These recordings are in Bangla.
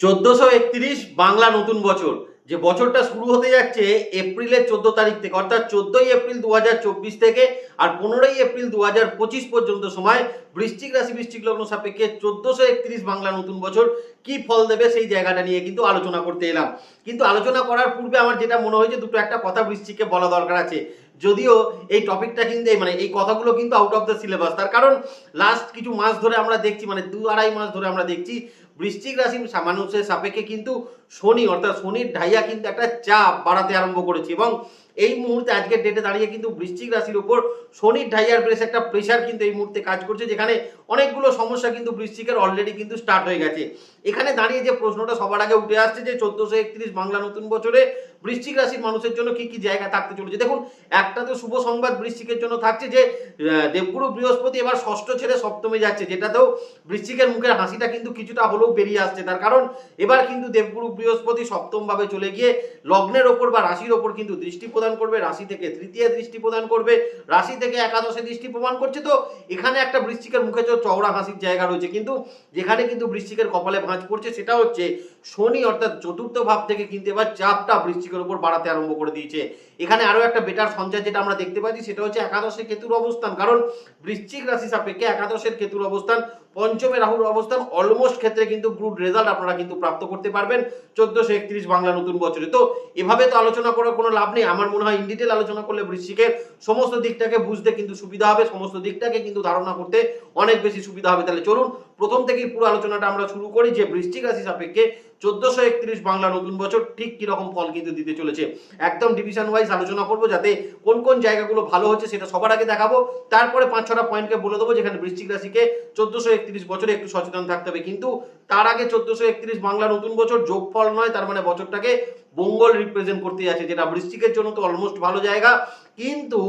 চোদ্দশো একত্রিশ বাংলা নতুন বছর। যে বছরটা শুরু হতে যাচ্ছে এপ্রিলের চোদ্দ তারিখ থেকে, অর্থাৎ চোদ্দই এপ্রিল দু হাজার চব্বিশ থেকে আর পনেরোই এপ্রিল দু পর্যন্ত সময় বৃশ্চিক রাশি, বৃশ্চিক লগ্ন সাপেক্ষে চোদ্দশো একত্রিশ বাংলা নতুন বছর কি ফল দেবে সেই জায়গাটা নিয়ে কিন্তু আলোচনা করতে এলাম। কিন্তু আলোচনা করার পূর্বে আমার যেটা মনে হয়েছে দুটো একটা কথা বৃশ্চিককে বলা দরকার আছে। যদিও এই টপিকটা কিন্তু মানে এই কথাগুলো কিন্তু আউট অফ দ্য সিলেবাস তার কারণ লাস্ট কিছু মাস ধরে আমরা দেখছি মানে দু আড়াই মাস ধরে আমরা দেখছি বৃশ্চিক রাশির মানুষের সাপেক্ষে কিন্তু শনি, অর্থাৎ শনির ঢাইয়া কিন্তু একটা চাপ বাড়াতে আরম্ভ করেছে এবং এই মুহূর্তে আজকের ডেটে দাঁড়িয়ে কিন্তু বৃশ্চিক রাশির উপর শনির ঢাইয়ার প্রেস একটা প্রেশার কিন্তু এই মুহূর্তে কাজ করছে, যেখানে অনেকগুলো সমস্যা কিন্তু বৃশ্চিকের অলরেডি কিন্তু স্টার্ট হয়ে গেছে। এখানে দাঁড়িয়ে যে প্রশ্নটা সবার আগে উঠে আসছে যে চোদ্দোশো একত্রিশ বাংলা নতুন বছরে বৃশ্চিক রাশির মানুষের জন্য কি কি জায়গা থাকতে চলেছে? দেখুন, একটা তো শুভ সংবাদ বৃশ্চিকের জন্য থাকছে যে দেবগুরু বৃহস্পতি এবার ষষ্ঠ ছেড়ে সপ্তমে যাচ্ছে, যেটাতেও বৃশ্চিকের মুখের হাসিটা কিন্তু কিছুটা হলেও বেরিয়ে আসছে। তার কারণ, এবার কিন্তু দেবগুরু বৃহস্পতি সপ্তম ভাবে চলে গিয়ে লগ্নের ওপর বা রাশির ওপর কিন্তু দৃষ্টি প্রদান করবে, রাশি থেকে তৃতীয় দৃষ্টি প্রদান করবে, রাশি থেকে একাদশে দৃষ্টি প্রমাণ করছে তো এখানে একটা বৃশ্চিকের মুখে চওড়া হাসির জায়গা রয়েছে, কিন্তু যেখানে কিন্তু বৃশ্চিকের কপালে ভাঁজ পড়ছে সেটা হচ্ছে শনি অর্থাৎ চতুর্থ ভাব থেকে কিন্তু এবার চাপটা বৃশ্চিকের উপর বাড়াতে আরম্ভ করে দিয়েছে। এখানে আরও একটা বেটার সঞ্চয় যেটা আমরা দেখতে পাচ্ছি সেটা হচ্ছে একাদশে কেতুর অবস্থান, কারণ বৃশ্চিক রাশি সাপেক্ষে একাদশের কেতুর অবস্থান, পঞ্চমে রাহুর অবস্থান, অলমোস্ট ক্ষেত্রে কিন্তু গুড রেজাল্ট আপনারা কিন্তু প্রাপ্ত করতে পারবেন। চোদ্দশো একত্রিশ বাংলা নতুন বছরে। তো এভাবে তো আলোচনা করার কোনো লাভ নেই। আমার মনে হয় ইন ডিটেল আলোচনা করলে বৃশ্চিকের সমস্ত দিকটাকে বুঝতে কিন্তু সুবিধা হবে, সমস্ত দিকটাকে কিন্তু ধারণা করতে অনেক বেশি সুবিধা হবে। তাহলে চলুন, প্রথম থেকেই পুরো আলোচনাটা আমরা শুরু করি যে বৃশ্চিক রাশি সাপেক্ষে চোদ্দশো একত্রিশ বাংলা নতুন বছর ঠিক কীরকম ফল কিন্তু দিতে চলেছে। একদম ডিভিশন ওয়াইজ আলোচনা করব যাতে কোন কোন জায়গাগুলো ভালো হচ্ছে সেটা সবার আগে দেখাবো। তারপরে পাঁচ ছটা পয়েন্টকে বলে দেবো, যেখানে বৃশ্চিক রাশিকে চোদ্দশো একত্রিশ বছরে একটু সচেতন থাকতে হবে। কিন্তু তার আগে চোদ্দশো একত্রিশ বাংলা নতুন বছর যোগফল নয়, তার মানে বছরটাকে বঙ্গল রিপ্রেজেন্ট করতে যাচ্ছে, যেটা বৃষ্টিকের জন্য তো অলমোস্ট ভালো জায়গা। কিন্তু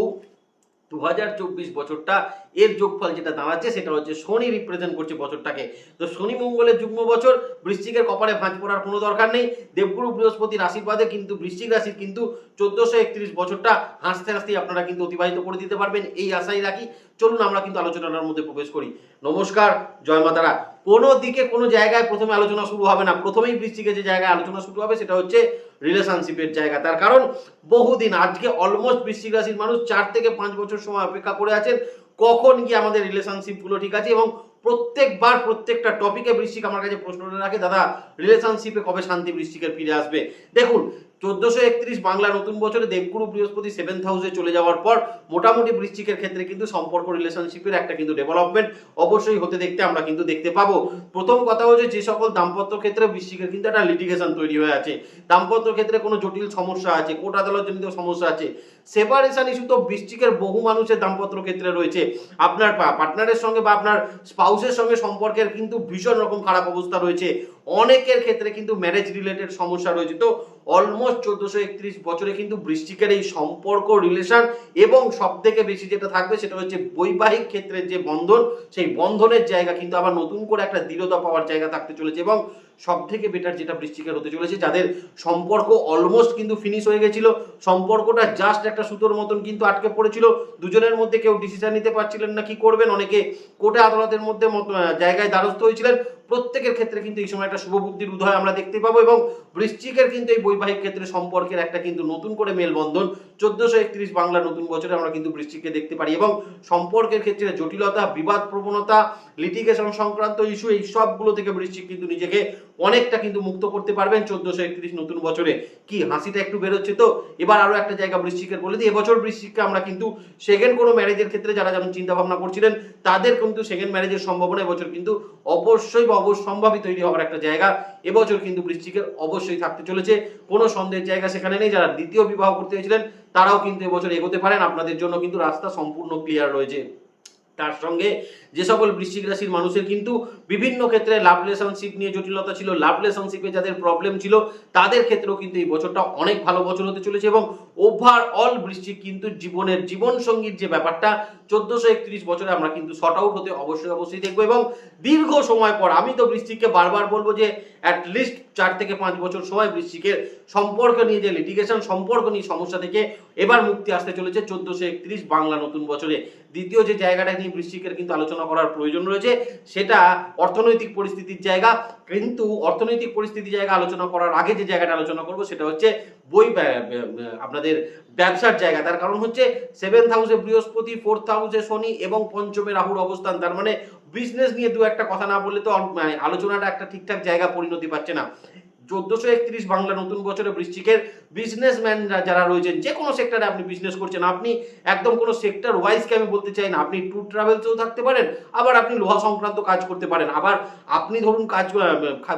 দু হাজার চব্বিশ বছরটা এর যোগফল যেটা দাঁড়াচ্ছে, সেটা হচ্ছে শনি রিপ্রেজেন্ট করছে বছরটাকে। তো শনি মঙ্গলের যুগ্ম বছর, বৃশ্চিকের কপালে ভাঁজ পড়ার কোনো দরকার নেই। দেবগুরু বৃহস্পতির আশীর্বাদে কিন্তু, বৃশ্চিক রাশির কিন্তু চোদ্দশো একত্রিশ বছরটা হাসতে হাসতেই আপনারা কিন্তু অতিবাহিত করে দিতে পারবেন, এই আশাই রাখি। চলুন আমরা কিন্তু আলোচনার মধ্যে প্রবেশ করি। নমস্কার, জয় মাতারা। কোনো দিকে কোনো জায়গায় প্রথমে আলোচনা শুরু হবে না। প্রথমেই বৃষ্টিকে যে জায়গায় আলোচনা শুরু হবে সেটা হচ্ছে রিলেশনশিপের জায়গা। তার কারণ বহুদিন, আজকে অলমোস্ট বৃশ্চিক রাশির মানুষ চার থেকে পাঁচ বছর সময় অপেক্ষা করে আছেন। কখন গিয়ে আমাদের রিলেশনশিপগুলো ঠিক আছে? এবং প্রত্যেকবার প্রত্যেকটা টপিকে বৃশ্চিক আমার কাছে প্রশ্নটা রাখে, দাদা রিলেশনশিপে কবে শান্তি বৃশ্চিকের ফিরে আসবে? দেখুন চোদ্দশো একত্রিশ বাংলা নতুন বছরে দেবগুরু বৃহস্পতি সেভেন্থ হাউসে চলে যাওয়ার পর মোটামুটি বৃশ্চিকের ক্ষেত্রে কিন্তু সম্পর্ক রিলেশনশিপের একটা কিন্তু ডেভেলপমেন্ট অবশ্যই হতে দেখতে আমরা কিন্তু দেখতে পাবো। প্রথম কথা হচ্ছে যে সকল দাম্পত্য ক্ষেত্রে বৃশ্চিকের কিন্তু একটা লিটিগেশন তৈরি হয়ে আছে। দাম্পত্য ক্ষেত্রে কোনো জটিল সমস্যা আছে, কোর্ট আদালত জনিত সমস্যা আছে। সেপারেশন ইস্যু তো বৃশ্চিকের বহু মানুষের দাম্পত্য ক্ষেত্রে রয়েছে। আপনার পার্টনারের সঙ্গে বা আপনার স্পাউসের সঙ্গে সম্পর্কের কিন্তু ভীষণ রকম খারাপ অবস্থা রয়েছে। অনেকের ক্ষেত্রে কিন্তু ম্যারেজ রিলেটেড সমস্যা রয়েছে। তো অলমোস্ট চোদ্দশো একত্রিশ বছরে কিন্তু বৃষ্টিকের এই সম্পর্ক রিলেশন এবং সব থেকে বেশি যেটা থাকবে সেটা হচ্ছে বৈবাহিক ক্ষেত্রের যে বন্ধন, সেই বন্ধনের জায়গা কিন্তু আবার নতুন করে একটা দৃঢ়তা পাওয়ার জায়গা থাকতে চলেছে এবং সব থেকে বেটার যেটা বৃশ্চিকের হতে চলেছে, যাদের সম্পর্ক অলমোস্ট কিন্তু ফিনিশ হয়ে গেছিল। সম্পর্কটা জাস্ট একটা সুতোর মতন কিন্তু আটকে পড়েছিল। দুজনের মধ্যে কেউ ডিসিশন নিতে পারছিলেন না, কি করবেন? অনেকে কোর্টে আদালতের মধ্যে জায়গায় দ্বারস্থ হয়েছিলেন। প্রত্যেকের ক্ষেত্রে কিন্তু এই সময় একটা শুভ বুদ্ধির উদয় আমরা দেখতে পাবো এবং বৃশ্চিকের কিন্তু এই বৈবাহিক ক্ষেত্রে সম্পর্কের একটা কিন্তু নতুন করে মেলবন্ধন চোদ্দশো একত্রিশ বাংলা নতুন বছরে আমরা কিন্তু বৃষ্টিকে দেখতে পারি এবং সম্পর্কের ক্ষেত্রে জটিলতা, বিবাদ প্রবণতা লিটিগেশন সংক্রান্ত ইস্যু এই সবগুলো থেকে বৃশ্চিক কিন্তু নিজেকে অনেকটা কিন্তু মুক্ত করতে পারবেন চোদ্দশো একত্রিশ নতুন বছরে। কি, হাসিটা একটু বেরোচ্ছে তো? এবার আরও একটা জায়গা বৃশ্চিকের বলে দিই। এবছর বৃশ্চিককে আমরা কিন্তু সেকেন্ড কোনো ম্যারেজের ক্ষেত্রে যারা যেমন চিন্তা ভাবনা করছিলেন, তাদের কিন্তু সেকেন্ড ম্যারেজের সম্ভাবনা এবছর কিন্তু অবশ্যই বা অবশ্যম্ভাবী তৈরি হওয়ার একটা জায়গা। এবছর কিন্তু বৃশ্চিকের অবশ্যই থাকতে চলেছে। কোনো সন্দেহের জায়গা সেখানে নেই। যারা দ্বিতীয় বিবাহ করতে হয়েছিলেন তারাও কিন্তু এবছর এগোতে পারেন। আপনাদের জন্য কিন্তু রাস্তা সম্পূর্ণ ক্লিয়ার রয়েছে। তার সঙ্গে যে সকল বৃশ্চিক রাশির মানুষের কিন্তু বিভিন্ন ক্ষেত্রে লাভ রিলেশনশিপ নিয়ে জটিলতা ছিল। লাভ রিলেশনশিপে যাদের প্রবলেম ছিল, তাদের ক্ষেত্রেও কিন্তু এই বছরটা অনেক ভালো বছর হতে চলেছে এবং ওভারঅল বৃষ্টি কিন্তু জীবনের জীবন সঙ্গীর যে ব্যাপারটা, চোদ্দশো একত্রিশ বছরে আমরা কিন্তু শর্ট আউট হতে অবশ্যই অবশ্যই দেখব এবং দীর্ঘ সময় পর আমি তো বৃষ্টিকে বারবার বলব যে অ্যাটলিস্ট চার থেকে পাঁচ বছর সময় বৃষ্টিকের সম্পর্ক নিয়ে, যে লিটিগেশন সম্পর্ক নিয়ে সমস্যা থেকে এবার মুক্তি আসতে চলেছে চোদ্দশো একত্রিশ বাংলা নতুন বছরে। দ্বিতীয় যে জায়গাটা নিয়ে বৃষ্টিকের কিন্তু আলোচনা করার প্রয়োজন রয়েছে, সেটা অর্থনৈতিক পরিস্থিতির জায়গা। কিন্তু অর্থনৈতিক পরিস্থিতির জায়গা আলোচনা করার আগে যে জায়গাটা আলোচনা করব, সেটা হচ্ছে বই ব্যা- আপনাদের ব্যবসার জায়গা। তার কারণ হচ্ছে সেভেন্থ হাউসে বৃহস্পতি ফোর্থ হাউসে শনি এবং পঞ্চমে রাহুর অবস্থান। তার মানে বিজনেস নিয়ে দু একটা কথা না বললে তো মানে আলোচনাটা একটা ঠিকঠাক জায়গা পরিণতি পাচ্ছে না। চোদ্দশো একত্রিশ বাংলা নতুন বছরে বৃশ্চিকের বিজনেসম্যান যারা রয়েছেন, যে কোনো সেক্টরে আপনি বিজনেস করছেন। আপনি একদম কোনো সেক্টর ওয়াইজকে আমি বলতে চাই না। আপনি ট্যুর ট্রাভেলসেও থাকতে পারেন, আবার আপনি লোহা সংক্রান্ত কাজ করতে পারেন। আবার আপনি ধরুন কাজ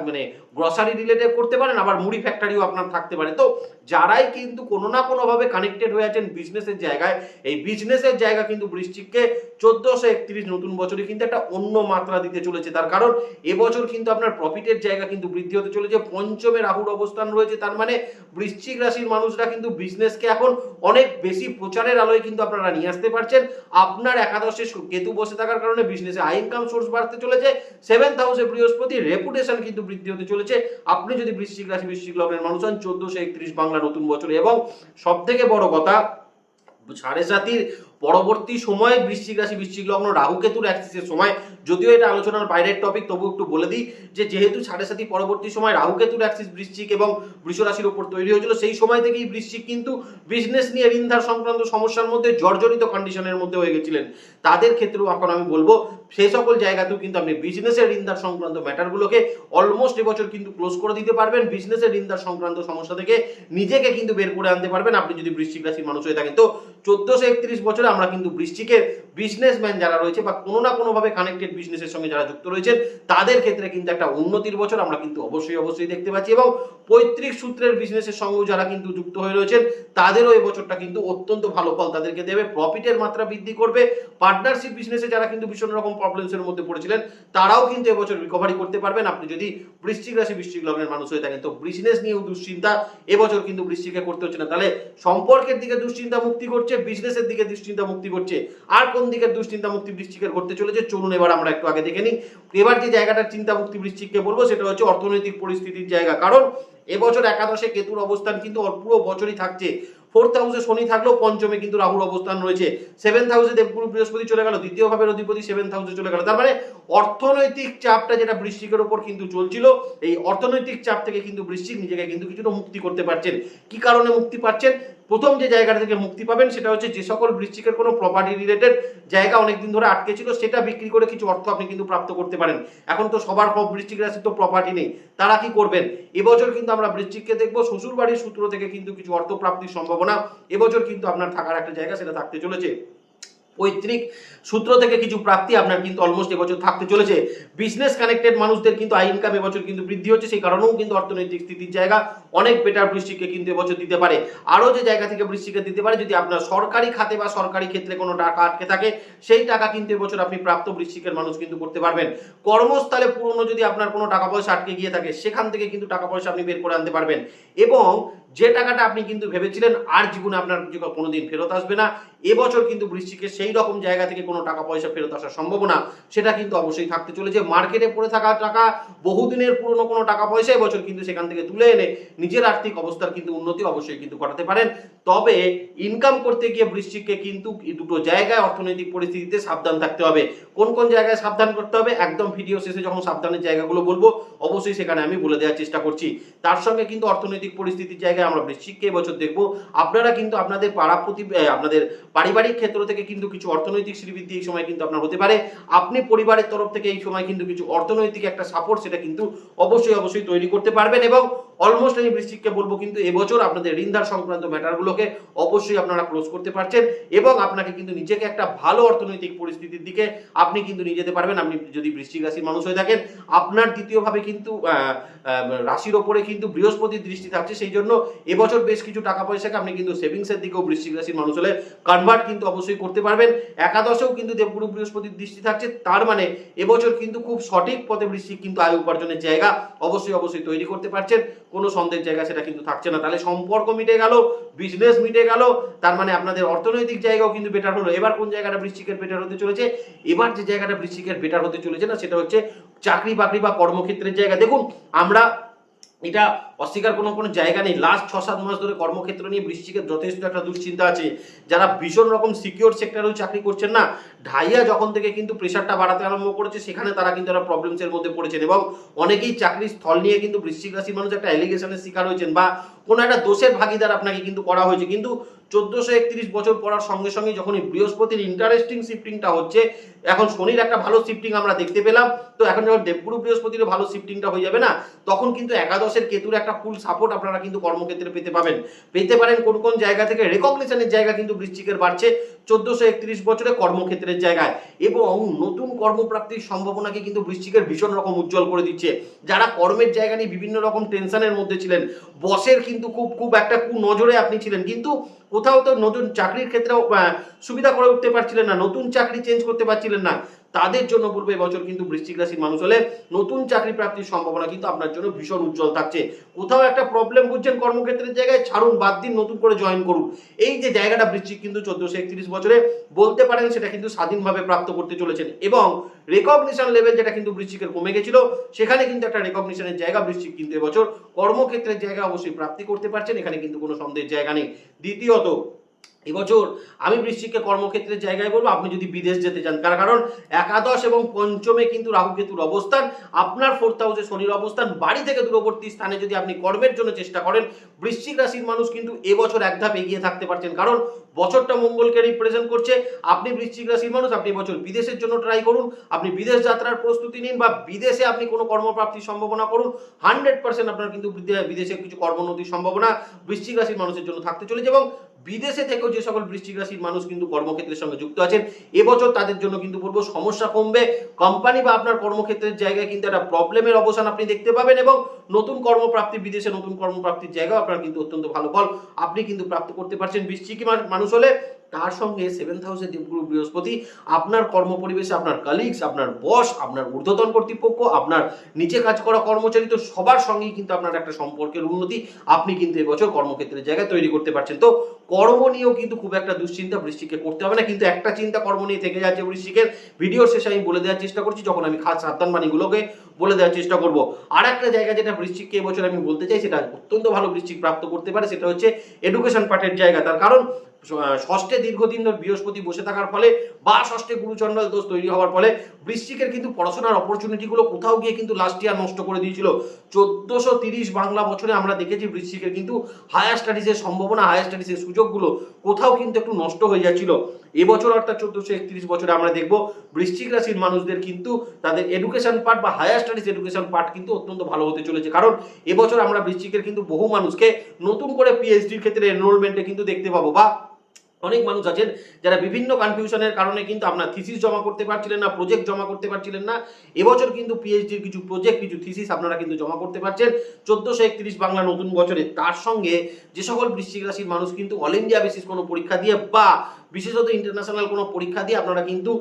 মানে গ্রসারি রিলেটেড করতে পারেন, আবার মুড়ি ফ্যাক্টরিও আপনার থাকতে পারে। তো যারাই কিন্তু কোনো না কোনোভাবে কানেক্টেড হয়ে আছেন বিজনেসের জায়গায়, এই বিজনেসের জায়গা কিন্তু বৃশ্চিককে চোদ্দশো একত্রিশ নতুন বছরে কিন্তু একটা অন্য মাত্রা দিতে চলেছে। তার কারণ এবছর কিন্তু আপনার প্রফিটের জায়গা কিন্তু বৃদ্ধি হতে চলেছে, পঞ্চমে রাহুর অবস্থান রয়েছে, তার মানে বৃশ্চিক রাশির মানুষরা কিন্তু বিজনেসকে এখন অনেক বেশি প্রচারের আলোয় কিন্তু আপনারা নিয়ে আসতে পারছেন। আপনার একাদশে কেতু বসে থাকার কারণে বিজনেসে আই ইনকাম সোর্স বাড়তে চলেছে সেভেন্থ হাউসে বৃহস্পতি রেপুটেশন কিন্তু বৃদ্ধি হতে চলেছে। আপনি যদি বৃশ্চিক রাশি, বৃশ্চিক লগ্নের মানুষ হন, চোদ্দশো একত্রিশ বাংলা নতুন বছরে। এবং সব থেকে বড় কথা সাড়ে সাতির পরবর্তী সময়ে বৃশ্চিক রাশি, বৃশ্চিক লগ্ন রাহু কেতুর অ্যাক্সিসের সময়, যদিও এটা আলোচনার বাইরের টপিক তবু একটু বলে দিই যে, যেহেতু সাড়ে সাতি পরবর্তী সময় রাহু কেতুর অ্যাক্সিস বৃশ্চিক এবং বৃষ রাশির উপর তৈরি হয়েছিল, সেই সময় থেকেই বৃশ্চিক কিন্তু বিজনেস নিয়ে ঋণধার সংক্রান্ত সমস্যার মধ্যে জর্জরিত কন্ডিশনের মধ্যে হয়ে গেছিলেন। তাদের ক্ষেত্রেও এখন আমি বলব সেই সকল জায়গাতেও কিন্তু আপনি বিজনেসের ঋণদার সংক্রান্ত ম্যাটারগুলোকে অলমোস্ট এবছর কিন্তু ক্লোজ করে দিতে পারবেন। বিজনেসের ঋণদার সংক্রান্ত সমস্যা থেকে নিজেকে কিন্তু বের করে আনতে পারবেন। আপনি যদি বৃশ্চিক রাশির মানুষ হয়ে থাকেন, তো চোদ্দশো একত্রিশ বছরে আমরা কিন্তু বৃষ্টিকের বিজনেসম্যান যারা রয়েছে বা কোনো না কোনোভাবে কানেক্টেড বিজনেসের সঙ্গে যারা যুক্ত রয়েছেন, তাদের ক্ষেত্রে কিন্তু একটা উন্নতির বছর আমরা কিন্তু অবশ্যই অবশ্যই দেখতে পাচ্ছি এবং পৈতৃক সূত্রের বিজনেসের সঙ্গেও যারা কিন্তু যুক্ত হয়ে রয়েছেন, তাদেরও এই বছরটা কিন্তু অত্যন্ত ভালো ফল তাদেরকে দেবে। প্রফিটের মাত্রা বৃদ্ধি করবে। পার্টনারশিপ বিজনেসে যারা কিন্তু ভীষণ রকম প্রবলেমসের মধ্যে পড়েছিলেন, তারাও কিন্তু এবছর রিকভারি করতে পারবেন। আপনি যদি বৃশ্চিক রাশি, বৃশ্চিক লগ্নের মানুষ হয়ে থাকেন, তো বিজনেস নিয়েও দুশ্চিন্তা এবছর কিন্তু বৃশ্চিকে করতে হচ্ছে না। তাহলে সম্পর্কের দিকে দুশ্চিন্তা মুক্তি করছে বিজনেসের দিকে দুশ্চিন্তা মুক্তি করছে। আর কোন দিকে দুশ্চিন্তা মুক্তি বৃশ্চিকের করতে চলেছে, চলুন এবার আমরা একটু আগে দেখে নিই। এবার যে জায়গাটার চিন্তা মুক্তি বৃশ্চিককে বলব, সেটা হচ্ছে অর্থনৈতিক পরিস্থিতির জায়গা। কারণ এবছর একাদশে কেতুর অবস্থান কিন্তু পুরো বছরই থাকছে। ফোর্থ হাউসে শনি থাকলেও পঞ্চমে কিন্তু রাহুর অবস্থান রয়েছে। সেভেন্থ হাউসে দেবগুরু বৃহস্পতি চলে গেল দ্বিতীয়ভাবে অধিপতি সেভেন্থ হাউসে চলে গেল। তার মানে অর্থনৈতিক চাপটা যেটা বৃশ্চিকের ওপর কিন্তু চলছিল, এই অর্থনৈতিক চাপ থেকে কিন্তু বৃশ্চিক নিজেকে কিন্তু কিছুটা মুক্তি করতে পারছেন। কি কারণে মুক্তি পাচ্ছেন? প্রথম যে জায়গাটা থেকে মুক্তি পাবেন সেটা হচ্ছে যে সকল বৃশ্চিকের কোনো প্রপার্টি রিলেটেড জায়গা অনেকদিন ধরে আটকে ছিল, সেটা বিক্রি করে কিছু অর্থ আপনি কিন্তু প্রাপ্ত করতে পারেন। এখন তো সবার সব বৃশ্চিক রাশির তো প্রপার্টি নেই। তারা কি করবেন? এবছর কিন্তু আমরা বৃশ্চিককে দেখব, শ্বশুরবাড়ির সূত্র থেকে কিন্তু কিছু অর্থ প্রাপ্তির সম্ভাবনা, এবছর কিন্তু আপনার থাকার একটা জায়গা সেটা থাকতে চলেছে। পৈতৃক সূত্র থেকে কিছু প্রাপ্তি আপনার কিন্তু অলমোস্ট এবছর থাকতে চলেছে। বিজনেস কানেক্টেড মানুষদের কিন্তু আই ইনকাম এবছর কিন্তু বৃদ্ধি হচ্ছে, সেই কারণেও কিন্তু অর্থনৈতিক স্থিতির জায়গা অনেক বেটার বৃষ্টিকে কিন্তু এবছর দিতে পারে। আরও যে জায়গা থেকে বৃষ্টিকে দিতে পারে, যদি আপনার সরকারি খাতে বা সরকারি ক্ষেত্রে কোনো টাকা আটকে থাকে, সেই টাকা কিন্তু এবছর আপনি প্রাপ্ত বৃষ্টিকের মানুষ কিন্তু করতে পারবেন। কর্মস্থলে পুরনো যদি আপনার কোনো টাকা পয়সা আটকে গিয়ে থাকে, সেখান থেকে কিন্তু টাকা পয়সা আপনি বের করে আনতে পারবেন। এবং যে টাকাটা আপনি কিন্তু ভেবেছিলেন, আর জীবনে আপনার কোনোদিন ফেরত আসবে না এবছর কিন্তু বৃশ্চিকের সেই রকম জায়গা থেকে কোনো টাকা পয়সা ফেরত আসার সম্ভাবনা, সেটা কিন্তু অবশ্যই থাকতে চলেছে। মার্কেটে পড়ে থাকা টাকা, বহুদিনের পুরনো কোনো টাকা পয়সা এবছর কিন্তু সেখান থেকে তুলে এনে নিজের আর্থিক অবস্থার কিন্তু উন্নতি অবশ্যই কিন্তু ঘটাতে পারেন। তবে ইনকাম করতে গিয়ে বৃশ্চিককে কিন্তু দুটো জায়গায় অর্থনৈতিক পরিস্থিতিতে সাবধান থাকতে হবে। কোন কোন জায়গায় সাবধান করতে হবে? একদম ভিডিও শেষে যখন সাবধানের জায়গাগুলো বলব, অবশ্যই সেখানে আমি বলে দেওয়ার চেষ্টা করছি। তার সঙ্গে কিন্তু অর্থনৈতিক পরিস্থিতির জায়গায় আমরা বৃশ্চিককে এবছর দেখব। আপনারা কিন্তু আপনাদের পাড়া প্রতি আপনাদের পারিবারিক ক্ষেত্র থেকে কিন্তু কিছু অর্থনৈতিক শ্রীবৃদ্ধি এই সময় কিন্তু আপনার হতে পারে। আপনি পরিবারের তরফ থেকে এই সময় কিন্তু কিছু অর্থনৈতিক একটা সাপোর্ট সেটা কিন্তু অবশ্যই অবশ্যই তৈরি করতে পারবেন এবং অলমোস্ট আমি বৃশ্চিককে বলব, কিন্তু এবছর আপনাদের ঋণদার সংক্রান্ত ম্যাটারগুলোকে অবশ্যই আপনারা ক্লোজ করতে পারছেন এবং আপনাকে কিন্তু নিজেকে একটা ভালো অর্থনৈতিক পরিস্থিতির দিকে আপনি কিন্তু নিয়ে যেতে পারবেন। আপনি যদি বৃশ্চিক রাশির মানুষ হয়ে থাকেন, আপনার দ্বিতীয়ভাবে কিন্তু রাশির ওপরে কিন্তু বৃহস্পতির দৃষ্টি থাকছে, সেই জন্য এবছর বেশ কিছু টাকা পয়সাকে আপনি কিন্তু সেভিংসের দিকেও বৃশ্চিক রাশির মানুষ হলে কনভার্ট কিন্তু অবশ্যই করতে পারবেন। একাদশেও কিন্তু দেবগুরু বৃহস্পতির দৃষ্টি থাকছে, তার মানে এবছর কিন্তু খুব সঠিক পথে বৃশ্চিক কিন্তু আয় উপার্জনের জায়গা অবশ্যই অবশ্যই তৈরি করতে পারছেন। কোনো সন্দেহের জায়গা সেটা কিন্তু থাকছে না। তাহলে সম্পর্ক মিটে গেল বিজনেস মিটে গেল, তার মানে আপনাদের অর্থনৈতিক জায়গাও কিন্তু বেটার হলো। এবার কোন জায়গাটা বৃশ্চিকের বেটার হতে চলেছে? এবার যে জায়গাটা বৃশ্চিকের বেটার হতে চলেছে না, সেটা হচ্ছে চাকরি বাকরি বা কর্মক্ষেত্রের জায়গা। দেখুন, আমরা এটা অস্বীকার কোনো কোনো জায়গা নেই। লাস্ট ছ সাত মাস ধরে কর্মক্ষেত্র নিয়ে বৃষ্টিকে যথেষ্ট একটা দুশ্চিন্তা আছে। যারা ভীষণ রকম সিকিউর সেক্টরেও চাকরি করছেন না, ঢাইয়া যখন থেকে কিন্তু প্রেশারটা বাড়াতে আরম্ভ করেছে, সেখানে তারা কিন্তু একটা প্রবলেমসের মধ্যে পড়েছেন এবং অনেকেই চাকরির স্থল নিয়ে কিন্তু বৃশ্চিক রাশির মানুষ একটা অ্যালিগেশনের শিকার হয়েছেন বা কোনো একটা দোষের ভাগিদার আপনাকে কিন্তু করা হয়েছে। কিন্তু চোদ্দশো একত্রিশ বছর পড়ার সঙ্গে সঙ্গে যখন এই বৃহস্পতির ইন্টারেস্টিং শিফটিংটা হচ্ছে, এখন শনির একটা ভালো শিফটিং আমরা দেখতে পেলাম। তো এখন যখন দেবগুরু বৃহস্পতির ভালো শিফটিংটা হয়ে যাবে না, তখন কিন্তু একাদশের কেতুর একটা ফুল সাপোর্ট আপনারা কিন্তু কর্মক্ষেত্রে পেতে পাবেন। পেতে পারেন কোন কোন জায়গা থেকে রেকগনিশনের জায়গা কিন্তু বৃশ্চিকের বাড়ছে, চোদ্দশো একত্রিশ বছরে কর্মক্ষেত্রের জায়গায়। এবং নতুন কর্মপ্রাপ্তির সম্ভাবনাকে কিন্তু বৃশ্চিকের ভীষণ রকম উজ্জ্বল করে দিচ্ছে। যারা কর্মের জায়গা নিয়ে বিভিন্ন রকম টেনশনের মধ্যে ছিলেন, বসের কিন্তু খুব খুব একটা কু, নজরে আপনি ছিলেন। কিন্তু কোথাও তো নতুন চাকরির ক্ষেত্রেও সুবিধা করে উঠতে পারছিলেন না, নতুন চাকরি চেঞ্জ করতে পারছিলেন না। তাদের জন্য বলব এবছর কিন্তু বৃশ্চিক রাশির মানুষ হলে নতুন চাকরি প্রাপ্তির সম্ভাবনা কিন্তু আপনার জন্য ভীষণ উজ্জ্বল থাকছে। কোথাও একটা প্রবলেম বুঝছেন কর্মক্ষেত্রের জায়গায়, ছাড়ুন, বাদ দিন, নতুন করে জয়েন করুন। এই যে জায়গাটা বৃশ্চিক কিন্তু চোদ্দশো একত্রিশ বছরে বলতে পারেন সেটা কিন্তু স্বাধীনভাবে প্রাপ্ত করতে চলেছেন এবং রেকগনিশন লেভেল যেটা কিন্তু বৃশ্চিকের কমে গেছিল, সেখানে কিন্তু একটা রেকগনিশনের জায়গা বৃশ্চিক কিন্তু এবছর কর্মক্ষেত্রের জায়গা অবশ্যই প্রাপ্তি করতে পারছেন, এখানে কিন্তু কোনো সন্দেহের জায়গা নেই। দ্বিতীয়ত এবছর আমি বৃশ্চিককে কর্মক্ষেত্রের জায়গায় বলব, আপনি যদি বিদেশ যেতে চান। তার কারণ একাদশ এবং পঞ্চমে কিন্তু রাহু কেতুর অবস্থান, আপনার ফোর্থ হাউসে শনির অবস্থান, বাড়ি থেকে দূরবর্তী স্থানে যদি আপনি কর্মের জন্য চেষ্টা করেন, বৃশ্চিক রাশির মানুষ কিন্তু এবছর এক ধাপ এগিয়ে থাকতে পারছেন। কারণ বছরটা মঙ্গলকে রিপ্রেজেন্ট করছে, আপনি বৃশ্চিক রাশির মানুষ, আপনি এবছর বিদেশের জন্য ট্রাই করুন, আপনি বিদেশ যাত্রার প্রস্তুতি নিন বা বিদেশে আপনি কোনো কর্মপ্রাপ্তির সম্ভাবনা করুন হান্ড্রেড পার্সেন্ট আপনার কিন্তু বিদেশে কিছু কর্মোন্নতির সম্ভাবনা বৃশ্চিক রাশির মানুষের জন্য থাকতে চলেছে এবং বিদেশে থেকেও যে সকল বৃষ্টিক রাশির মানুষ কিন্তু কর্মক্ষেত্রের সঙ্গে যুক্ত আছেন, এবছর তাদের জন্য কিন্তু বলব সমস্যা কমবে। কোম্পানি বা আপনার কর্মক্ষেত্রের জায়গায় কিন্তু একটা প্রবলেমের অবসান আপনি দেখতে পাবেন এবং নতুন কর্মপ্রাপ্তি, বিদেশে নতুন কর্মপ্রাপ্তির জায়গাও আপনার কিন্তু অত্যন্ত ভালো ফল আপনি কিন্তু প্রাপ্ত করতে পারছেন। বৃষ্টিকী মানুষ হলে তার সঙ্গে সেভেন্থ হাউসে দেবগুরু বৃহস্পতি, আপনার কর্ম পরিবেশে আপনার কালিগস আপনার বস আপনার ঊর্ধ্বতন কর্তৃপক্ষ, আপনার নিচে কাজ করা কর্মচারী, তো সবার সঙ্গেই কিন্তু আপনার একটা সম্পর্কের উন্নতি। আপনি কিন্তু এবছর কর্মক্ষেত্রের জায়গায় তৈরি করতে পারছেন। তো কর্ম নিয়েও কিন্তু খুব একটা দুশ্চিন্তা বৃষ্টিকে করতে হবে না। কিন্তু একটা চিন্তা কর্ম নিয়ে থেকে যাচ্ছে বৃষ্টিকের ভিডিওর শেষে আমি বলে দেওয়ার চেষ্টা করছি। যখন আমি খাস সাবধান বাণীগুলোকে বলে দেওয়ার চেষ্টা করব। আর একটা জায়গা যেটা বৃষ্টিককে এবছর আমি বলতে চাই, সেটা অত্যন্ত ভালো বৃষ্টিক প্রাপ্ত করতে পারে, সেটা হচ্ছে এডুকেশন পার্টের জায়গা। তার কারণ ষষ্ঠে দীর্ঘদিন ধরে বৃহস্পতি বসে থাকার ফলে বা ষষ্ঠে গুরুচণ্ডল দোষ তৈরি হওয়ার ফলে বৃশ্চিকের কিন্তু পড়াশোনার অপরচুনিটিগুলো কোথাও গিয়ে কিন্তু লাস্ট ইয়ার নষ্ট করে দিয়েছিল। চোদ্দশো তিরিশ বাংলা বছরে আমরা দেখেছি বৃশ্চিকের কিন্তু হায়ার স্টাডিজের সম্ভাবনা হায়ার স্টাডিজের সুযোগগুলো কোথাও কিন্তু একটু নষ্ট হয়ে যাচ্ছিল। এবছর অর্থাৎ চোদ্দশো একত্রিশ বছরে আমরা দেখব বৃশ্চিক রাশির মানুষদের কিন্তু তাদের এডুকেশন পার্ট বা হায়ার স্টাডিজ এডুকেশন পার্ট কিন্তু অত্যন্ত ভালো হতে চলেছে। কারণ এবছর আমরা বৃশ্চিকের কিন্তু বহু মানুষকে নতুন করে পিএইচডির ক্ষেত্রে এনরোলমেন্টে কিন্তু দেখতে পাবো বা অনেক মানুষ আছেন যারা বিভিন্ন কনফিউশনের কারণে কিন্তু আপনার থিসিস জমা করতে পারছিলেন না প্রজেক্ট জমা করতে পারছিলেন না। এবছর কিন্তু পিএইচডির কিছু প্রজেক্ট কিছু থিসিস আপনারা কিন্তু জমা করতে পারছেন। চোদ্দোশো একত্রিশ বাংলা নতুন বছরে। তার সঙ্গে যে সকল বৃশ্চিক রাশির মানুষ কিন্তু অল ইন্ডিয়া বেসিস কোনো পরীক্ষা দিয়ে বা বিশেষত ইন্টারন্যাশনাল কোনো পরীক্ষা দিয়ে আপনারা কিন্তু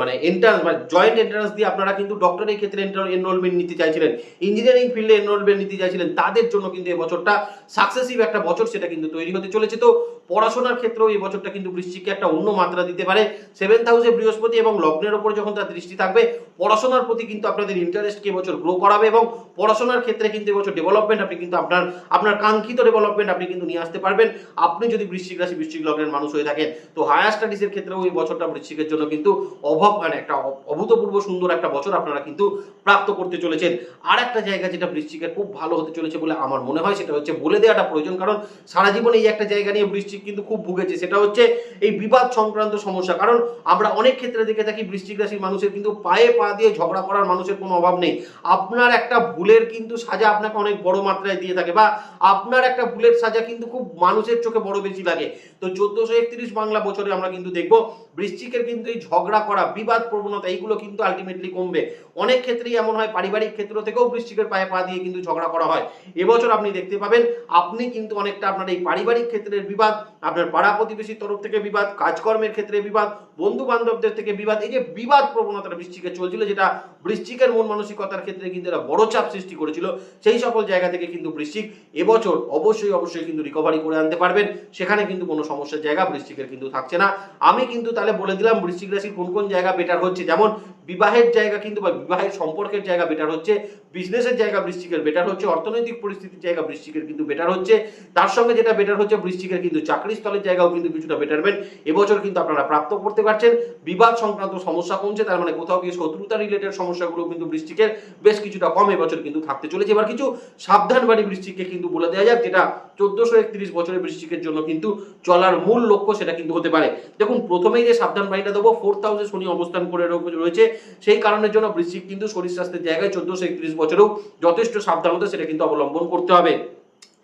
মানে এন্ট্রান্স মানে জয়েন্ট এন্ট্রান্স দিয়ে আপনারা কিন্তু ডক্টরের ক্ষেত্রে এনরোলমেন্ট নিতে চাইছিলেন। ইঞ্জিনিয়ারিং ফিল্ডে এনরোলমেন্ট নিতে চাইছিলেন। তাদের জন্য কিন্তু এই বছরটা সাকসেসিভ একটা বছর সেটা কিন্তু তৈরি হতে চলেছে। তো পড়াশোনার ক্ষেত্রেও এই বছরটা কিন্তু বৃশ্চিককে একটা অন্য মাত্রা দিতে পারে। সেভেন্থ হাউসে বৃহস্পতি এবং লগ্নের ওপর যখন তার দৃষ্টি থাকবে, পড়াশোনার প্রতি কিন্তু আপনাদের ইন্টারেস্টকে এবছর গ্রো করাবে এবং পড়াশোনার ক্ষেত্রে কিন্তু এবছর ডেভেলপমেন্ট আপনি কিন্তু আপনার আপনার কাঙ্ক্ষিত ডেভেলপমেন্ট আপনি কিন্তু নিয়ে আসতে পারবেন। আপনি যদি বৃশ্চিক রাশি, বৃশ্চিক লগ্নের মানুষ হয়ে থাকেন, তো হায়ার স্টাডিজের ক্ষেত্রেও এই বছরটা বৃশ্চিকের জন্য কিন্তু অভাব মানে একটা অভূতপূর্ব সুন্দর একটা বছর আপনারা কিন্তু প্রাপ্ত করতে চলেছেন। আর একটা জায়গা যেটা বৃশ্চিকের খুব ভালো হতে চলেছে বলে আমার মনে হয় সেটা হচ্ছে বলে দেওয়াটা প্রয়োজন, কারণ সারা জীবনে এই একটা জায়গা নিয়ে বৃশ্চিক কিন্তু খুব ভুগেছে, সেটা হচ্ছে এই বিবাদ সংক্রান্ত সমস্যা। কারণ আমরা অনেক ক্ষেত্রে দেখে থাকি বৃশ্চিক রাশির মানুষের কিন্তু পায়ে পা দিয়ে ঝগড়া করার মানুষের কোনো অভাব নেই। আপনার একটা ভুলের কিন্তু সাজা আপনাকে অনেক বড় মাত্রায় দিয়ে থাকে বা আপনার একটা ভুলের সাজা কিন্তু খুব মানুষের চোখে বড় বেশি লাগে। তো চোদ্দশো একত্রিশ বাংলা বছরে আমরা কিন্তু দেখব বৃশ্চিকের কিন্তু এই ঝগড়া করা, বিবাদ প্রবণতা, এইগুলো কিন্তু আলটিমেটলি কমবে। অনেক ক্ষেত্রেই এমন হয়, পারিবারিক ক্ষেত্র থেকেও বৃশ্চিকের পায়ে পা দিয়ে কিন্তু ঝগড়া করা হয়। এবছর আপনি দেখতে পাবেন, আপনি কিন্তু অনেকটা আপনার এই পারিবারিক ক্ষেত্রের বিবাদ আপনার পাড়া প্রতিবেশীর তরফ থেকে বিবাদ, কাজকর্মের ক্ষেত্রে বিবাদ বন্ধু বান্ধবদের থেকে বিবাদ, এই যে বিবাদ প্রবণতাটা বৃশ্চিকে চলছিল, যেটা বৃশ্চিকের মন মানসিকতার ক্ষেত্রে কিন্তু একটা বড় চাপ সৃষ্টি করেছিল, সেই সকল জায়গা থেকে কিন্তু বৃশ্চিক এবছর অবশ্যই অবশ্যই কিন্তু রিকভারি করে আনতে পারবেন। সেখানে কিন্তু কোনো সমস্যার জায়গা বৃশ্চিকের কিন্তু থাকছে না। আমি কিন্তু তাহলে বলে দিলাম বৃশ্চিক রাশির কোন কোন জায়গা বেটার হচ্ছে? যেমন বিবাহের জায়গা কিন্তু বা বিবাহের সম্পর্কের জায়গা বেটার হচ্ছে বিজনেসের জায়গা বৃশ্চিকের বেটার হচ্ছে, অর্থনৈতিক পরিস্থিতির জায়গা বৃশ্চিকের কিন্তু বেটার হচ্ছে, তার সঙ্গে যেটা বেটার হচ্ছে বৃশ্চিকের কিন্তু চাকরি স্থলের জায়গাও কিন্তু কিছুটা বেটারমেন্ট এবছর কিন্তু আপনারা প্রাপ্ত করতে পারছেন। বিবাদ সংক্রান্ত সমস্যা কমছে, তার মানে কোথাও গিয়ে শত্রুতা রিলেটেড সমস্যাগুলো কিন্তু বৃশ্চিকের বেশ কিছুটা কম এবছর কিন্তু থাকতে চলেছে। এবার কিছু সাবধান বাড়ি বৃশ্চিককে কিন্তু বলে দেওয়া যাক, যেটা চোদ্দশো একত্রিশ বছরের বৃশ্চিকের জন্য কিন্তু চলার মূল লক্ষ্য সেটা কিন্তু হতে পারে। দেখুন, প্রথমেই যে সাবধান বাড়িটা দেবো ফোর্থ হাউসে শনি অবস্থান করে রয়েছে। সেই কারণের জন্য বৃশ্চিক কিন্তু শরীর স্বাস্থ্যের জায়গায় চোদ্দশো একত্রিশ বছরেও যথেষ্ট সাবধানতা সেটা কিন্তু অবলম্বন করতে হবে।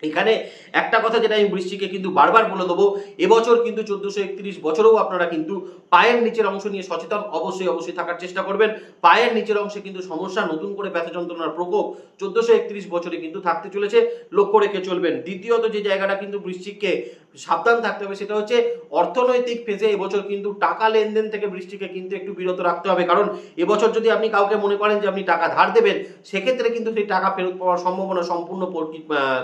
এখানে একটা কথা যেটা আমি বৃষ্টিকে কিন্তু বারবার বলে দেবো, এবছর কিন্তু চোদ্দশো একত্রিশ বছরেও আপনারা কিন্তু পায়ের নিচের অংশ নিয়ে সচেতন অবশ্যই অবশ্যই থাকার চেষ্টা করবেন। পায়ের নিচের অংশে কিন্তু সমস্যা, নতুন করে ব্যথা যন্ত্রণার প্রকোপ চোদ্দশো একত্রিশ বছরে কিন্তু থাকতে চলেছে। লক্ষ্য রেখে চলবেন। দ্বিতীয়ত যে জায়গাটা কিন্তু বৃশ্চিককে সাবধান থাকতে হবে, সেটা হচ্ছে অর্থনৈতিক ফেজে এবছর কিন্তু টাকা লেনদেন থেকে বৃষ্টিকে কিন্তু একটু বিরত রাখতে হবে। কারণ এবছর যদি আপনি কাউকে মনে করেন যে আপনি টাকা ধার দেবেন, সেক্ষেত্রে কিন্তু সেই টাকা ফেরত পাওয়ার সম্ভাবনা সম্পূর্ণ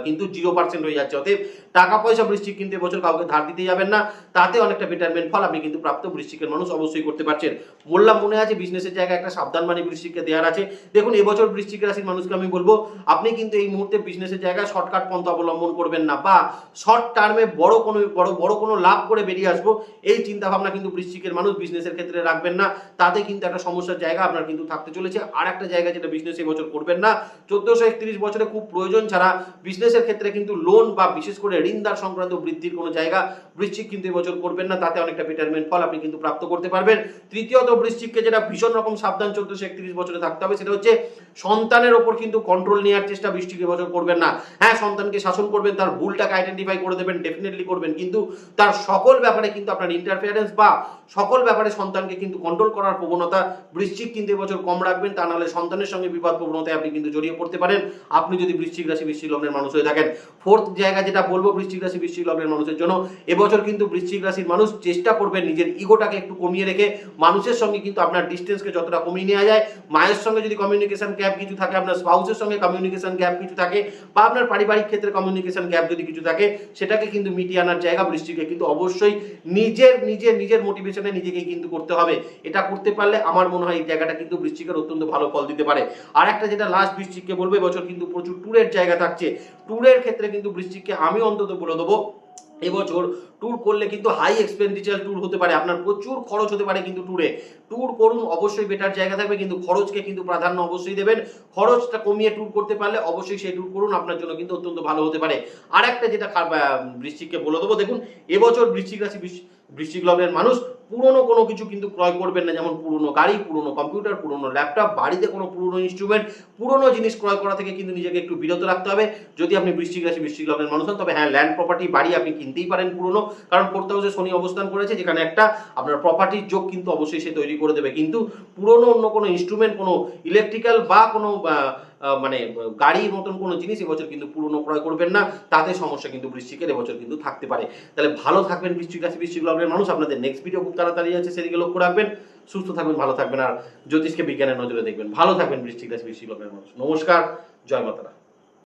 কিন্তু জিরো পার্সেন্ট হয়ে যাচ্ছে। অতএব টাকা পয়সা বৃষ্টিক কিন্তু এবছর কাউকে ধার দিতে যাবেন না। তাতে অনেকটা বেটারমেন্ট ফল আপনি কিন্তু প্রাপ্ত বৃষ্টিকের মানুষ অবশ্যই করতে পারছেন। বললাম মনে আছে বিজনেসের জায়গায় একটা সাবধান বাণী বৃষ্টিকে দেওয়ার আছে। দেখুন, এবছর বৃষ্টিক রাশির মানুষকে আমি বলব, আপনি কিন্তু এই মুহূর্তে বিজনেসের জায়গায় শর্টকাট পন্থা অবলম্বন করবেন না বা শর্ট টার্মে বড় কোনো বড় বড় কোনো লাভ করে বেরিয়ে আসব, এই চিন্তা ভাবনা কিন্তু বৃশ্চিকের মানুষ বিজনেসের ক্ষেত্রে রাখবেন না। তাতে কিন্তু একটা সমস্যার জায়গা আপনার কিন্তু থাকতে চলেছে। আর একটা জায়গা যেটা বিজনেস এই বছর করবেন না, চোদ্দশো একত্রিশ বছরে খুব প্রয়োজন ছাড়া বিজনেসের ক্ষেত্রে কিন্তু লোন বা বিশেষ করে ঋণদার সংক্রান্ত বৃদ্ধির কোনো জায়গা বৃশ্চিক কিন্তু এবছর করবেন না। তাতে অনেকটা বেটারমেন্ট ফল আপনি কিন্তু প্রাপ্ত করতে পারবেন। তৃতীয়ত বৃশ্চিককে যেটা ভীষণ রকম সাবধান চোদ্দশো একত্রিশ বছরে থাকতে হবে, সেটা হচ্ছে সন্তানের ওপর কিন্তু কন্ট্রোল নেওয়ার চেষ্টা বৃষ্টিক এবছর করবেন না। হ্যাঁ সন্তানকে শাসন করবেন, তার ভুলটাকে আইডেন্টিফাই করে দেবেন ডেফিনেটলি করবেন। কিন্তু তার সকল ব্যাপারে কিন্তু আপনার ইন্টারফিয়ারেন্স বা সকল ব্যাপারে সন্তানকে কিন্তু কন্ট্রোল করার প্রবণতা বৃশ্চিক কিন্তু এবছর কম রাখবেন। তা নাহলে সন্তানের সঙ্গে বিবাদ প্রবণতায় আপনি কিন্তু জড়িয়ে পড়তে পারেন। আপনি যদি বৃশ্চিক রাশি, বৃশ্চিক লগ্নের মানুষ হয়ে থাকেন। ফোর্থ জায়গা যেটা বলব, বৃশ্চিক রাশি, বৃশ্চিক লগ্নের মানুষের জন্য, এবছর কিন্তু বৃশ্চিক রাশির মানুষ চেষ্টা করবেন নিজের ইগোটাকে একটু কমিয়ে রেখে। মানুষের সঙ্গে কিন্তু আপনার ডিস্টেন্সকে যতটা কমিয়ে নেওয়া যায়। মায়ের সঙ্গে যদি কমিউনিকেশন গ্যাপ কিছু থাকে, আপনার স্পাউসের সঙ্গে কমিউনিকেশন গ্যাপ কিছু থাকে, বা আপনার পারিবারিক ক্ষেত্রে কমিউনিকেশন গ্যাপ যদি কিছু থাকে, সেটাকে কিন্তু মিটিয়ে আনার জায়গা বৃষ্টিকে, কিন্তু অবশ্যই নিজের নিজের নিজের মোটিভেশনে নিজেকে কিন্তু করতে হবে। এটা করতে পারলে আমার মনে হয় এই জায়গাটা কিন্তু বৃষ্টিকের অত্যন্ত ভালো ফল দিতে পারে। আর একটা যেটা লাস্ট বৃষ্টিককে বলবে বছর কিন্তু প্রচুর ট্যুরের জায়গা থাকছে। ট্যুরের ক্ষেত্রে কিন্তু বৃষ্টিককে আমি অন্তত বলে দেবো এবছর ট্যুর করলে কিন্তু হাই এক্সপেন্ডিচার ট্যুর হতে পারে। আপনার প্রচুর খরচ হতে পারে কিন্তু ট্যুরে ট্যুর করুন, অবশ্যই বেটার জায়গা থাকবে কিন্তু খরচকে কিন্তু প্রাধান্য অবশ্যই দেবেন। খরচটা কমিয়ে ট্যুর করতে পারলে অবশ্যই সেই ট্যুর করুন, আপনার জন্য কিন্তু অত্যন্ত ভালো হতে পারে। আর একটা যেটা বৃষ্টিকে বলে দেবো, দেখুন, এবছর বৃশ্চিক রাশি বৃষ্টিক লগ্নের মানুষ পুরনো কোনো কিছু কিন্তু ক্রয় করবেন না, যেমন পুরনো গাড়ি, পুরনো কম্পিউটার পুরনো ল্যাপটপ বাড়িতে কোনো পুরনো ইনস্ট্রুমেন্ট পুরনো জিনিস ক্রয় করা থেকে কিন্তু নিজেকে একটু বিরত রাখতে হবে। যদি আপনি বৃশ্চিক রাশি বৃশ্চিক লগ্নের মানুষ হন, তবে হ্যাঁ ল্যান্ড প্রপার্টি বাড়ি আপনি কিনতেই পারেন পুরনো। কারণ ফোর্থ হাউসে শনি অবস্থান করেছে, যেখানে একটা আপনার প্রপার্টির যোগ কিন্তু অবশ্যই সে তৈরি করে দেবে। কিন্তু পুরনো অন্য কোনো ইনস্ট্রুমেন্ট কোনো ইলেকট্রিক্যাল বা কোনো মানে গাড়ির মতন কোনো জিনিস এবছর কিন্তু পুরনো ক্রয় করবেন না। তাতে সমস্যা কিন্তু বৃষ্টিকের এবছর কিন্তু থাকতে পারে। তাহলে ভালো থাকবেন বৃশ্চিক রাশি বৃশ্চিক লগ্নের মানুষ। আপনাদের নেক্সট ভিডিও খুব তাড়াতাড়ি আছে সেদিকে লক্ষ্য রাখবেন, সুস্থ থাকবেন, ভালো থাকবেন। আর জ্যোতিষকে বিজ্ঞানের নজরে দেখবেন। ভালো থাকবেন, বৃষ্টিক রাশি বৃষ্টি লোকের মানুষ। নমস্কার, জয় মাতারা।